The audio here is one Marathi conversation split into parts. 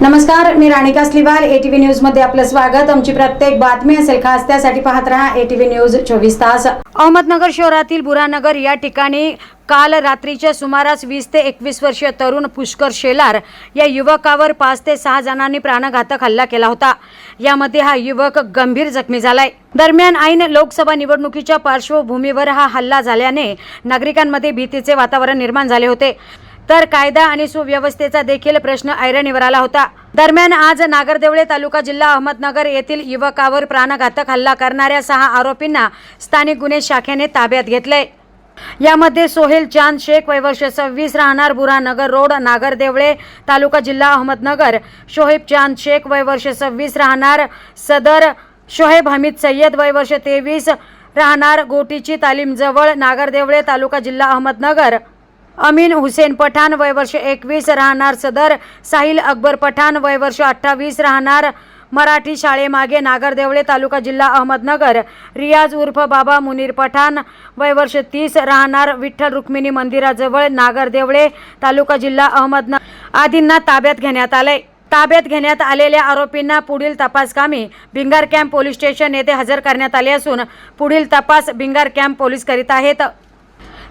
नमस्कार मी राणिका स्लिवाल एटीव्ही न्यूजमध्ये आपलं स्वागत. आमची प्रत्येक बातमी असेल खास त्यासाठी पाहत राहा एटीव्ही न्यूज चोवीस तास. अहमदनगर शहरातील बुरानगर या ठिकाणी काल रात्रीच्या सुमारास वीस ते एकवीस वर्षीय तरुण पुष्कर शेलार या युवकावर पाच ते सहा जणांनी प्राणघातक हल्ला केला होता. यामध्ये हा युवक गंभीर जखमी झालाय. दरम्यान ऐन लोकसभा निवडणुकीच्या पार्श्वभूमीवर हा हल्ला झाल्याने नागरिकांमध्ये भीतीचे वातावरण निर्माण झाले होते. तर कायदा आणि सुव्यवस्थेचा देखील प्रश्न ऐरणीवर आला होता. दरम्यान आज नागरदेवळे तालुका जिल्हा अहमदनगर येथील युवकावर प्राणघातक हल्ला करणाऱ्या सहा आरोपींना स्थानिक गुन्हे शाखेने ताब्यात घेतले. यामध्ये सोहेल चांद शेख वैवर्ष सव्वीस राहणार बुरानगर रोड नागरदेवळे तालुका जिल्हा अहमदनगर शोहेब चांद शेख वैवर्ष सव्वीस राहणार सदर शोहेब हमीद सय्यद वैवर्ष तेवीस राहणार गोटीची तालीमजवळ नागरदेवळे तालुका जिल्हा अहमदनगर. अमीन हुसेन पठाण वयवर्ष एकवीस राहणार सदर साहिल अकबर पठाण वयवर्ष अठ्ठावीस राहणार मराठी शाळेमागे नागरदेवळे तालुका जिल्हा अहमदनगर. रियाज उर्फ बाबा मुनीर पठाण वयवर्ष तीस राहणार विठ्ठल रुक्मिणी मंदिराजवळ नागरदेवळे तालुका जिल्हा अहमदनगर. आदींना ताब्यात घेण्यात आले ताब्यात घेण्यात आलेल्या आरोपींना पुढील तपास कामी भिंगार कॅम्प पोलीस स्टेशन येथे हजर करण्यात आले असून पुढील तपास भिंगार कॅम्प पोलीस करीत आहेत.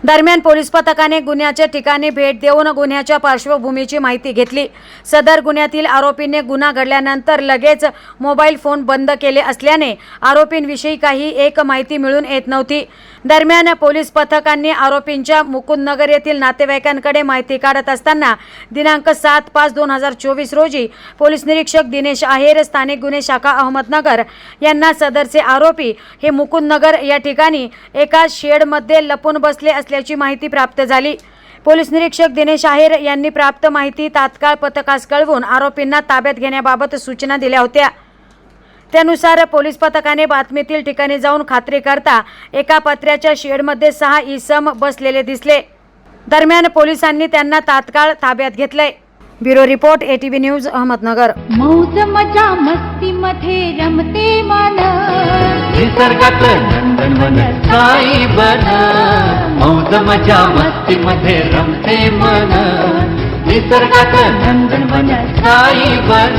दरम्यान पोलीस पथकाने गुन्ह्याच्या ठिकाणी भेट देऊन गुन्ह्याच्या पार्श्वभूमीची माहिती घेतली. सदर गुन्ह्यातील आरोपीने गुन्हा घडल्यानंतर लगेच मोबाईल फोन बंद केले असल्याने आरोपींविषयी काही एक माहिती मिळून येत नव्हती. दरम्यान पोलीस पथकांनी आरोपींच्या मुकुंदनगर येथील नातेवाईकांकडे माहिती काढत असताना दिनांक सात पाच दोन हजार चोवीस रोजी पोलीस निरीक्षक दिनेश आहेर स्थानिक गुन्हे शाखा अहमदनगर यांना सदरचे आरोपी हे मुकुंदनगर या ठिकाणी एका शेडमध्ये लपून बसले असल्याची माहिती प्राप्त झाली. पोलीस निरीक्षक दिनेश आहेर यांनी प्राप्त माहिती तात्काळ पथकास कळवून आरोपींना ताब्यात घेण्याबाबत सूचना दिल्या होत्या. त्यानुसार पोलीस पथकाने बातमीतील ठिकाणी जाऊन खात्री करता एका पत्र्याच्या शेडमध्ये सहा इसम बसलेले दिसले. दरम्यान पोलिसांनी त्यांना तात्काळ ताब्यात घेतलंय. Bureau report ATV news Ahmednagar. मौज मजा मस्ती मध्ये रमते मन. निसर्गात नंदनवन साई बन. मौज मजा मस्ती मध्ये रमते मन. निसर्गात नंदनवन साई बन.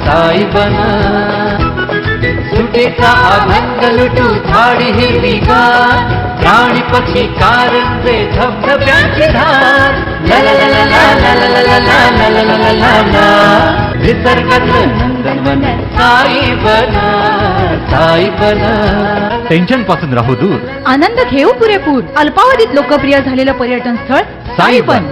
साई बन. चा अभंग लुटू झाडी हिरवी गार प्राणी पक्षी कारंजे धबधब्यांची धार टेन्शनपासून राहू दूर आनंद घेऊ पुरेपूर अल्पावधीत लोकप्रिय झालेलं पर्यटन स्थळ साईबन